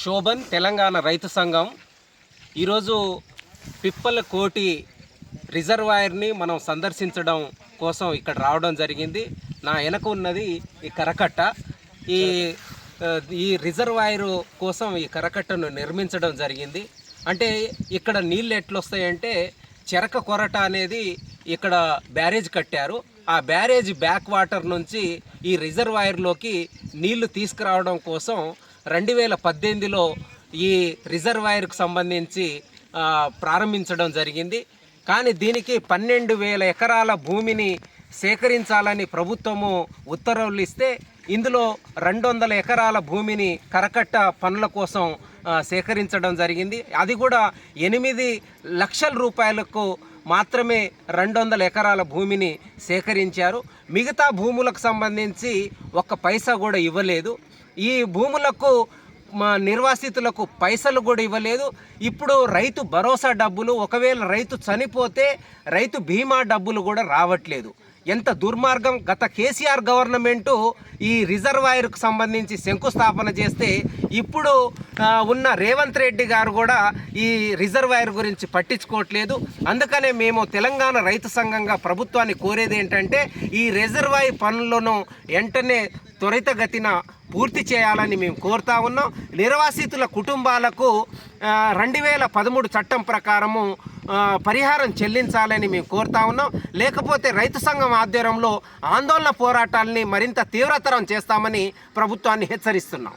శోభన్ తెలంగాణ రైతు సంఘం. ఈరోజు పిప్పల కోటి రిజర్వాయర్ని మనం సందర్శించడం కోసం ఇక్కడ రావడం జరిగింది. నా వెనక ఉన్నది ఈ కరకట్ట. ఈ ఈ రిజర్వాయర్ కోసం ఈ కరకట్టను నిర్మించడం జరిగింది. అంటే ఇక్కడ నీళ్ళు ఎట్లొస్తాయంటే చెరక కొరట అనేది ఇక్కడ బ్యారేజ్ కట్టారు. ఆ బ్యారేజ్ బ్యాక్ వాటర్ నుంచి ఈ రిజర్వాయర్లోకి నీళ్ళు తీసుకురావడం కోసం రెండు వేల పద్దెనిమిదిలో ఈ రిజర్వాయర్కు సంబంధించి ప్రారంభించడం జరిగింది. కానీ దీనికి పన్నెండు వేల ఎకరాల భూమిని సేకరించాలని ప్రభుత్వము ఉత్తర్వులు ఇస్తే ఇందులో రెండు వందల ఎకరాల భూమిని కరకట్ట పనుల కోసం సేకరించడం జరిగింది. అది కూడా ఎనిమిది లక్షల రూపాయలకు మాత్రమే రెండు వందల ఎకరాల భూమిని సేకరించారు. మిగతా భూములకు సంబంధించి ఒక్క పైసా కూడా ఇవ్వలేదు. ఈ భూములకు మా నిర్వాసితులకు పైసలు కూడా ఇవ్వలేదు. ఇప్పుడు రైతు భరోసా డబ్బులు ఒకవేళ రైతు చనిపోతే రైతు బీమా డబ్బులు కూడా రావట్లేదు. ఎంత దుర్మార్గం. గత కేసీఆర్ గవర్నమెంటు ఈ రిజర్వాయర్కు సంబంధించి శంకుస్థాపన చేస్తే ఇప్పుడు ఉన్న రేవంత్ రెడ్డి గారు కూడా ఈ రిజర్వాయర్ గురించి పట్టించుకోవట్లేదు. అందుకనే మేము తెలంగాణ రైతు సంఘంగా ప్రభుత్వాన్ని కోరేది ఏంటంటే ఈ రిజర్వాయర్ పనులను వెంటనే త్వరితగతిన పూర్తి చేయాలని మేము కోరుతా ఉన్నాం. నిర్వాసితుల కుటుంబాలకు రెండు వేల పదమూడు చట్టం ప్రకారము పరిహారం చెల్లించాలని మేము కోరుతా ఉన్నాం. లేకపోతే రైతు సంఘం ఆధ్వర్యంలో ఆందోళన పోరాటాలని మరింత తీవ్రతరం చేస్తామని ప్రభుత్వాన్ని హెచ్చరిస్తున్నాం.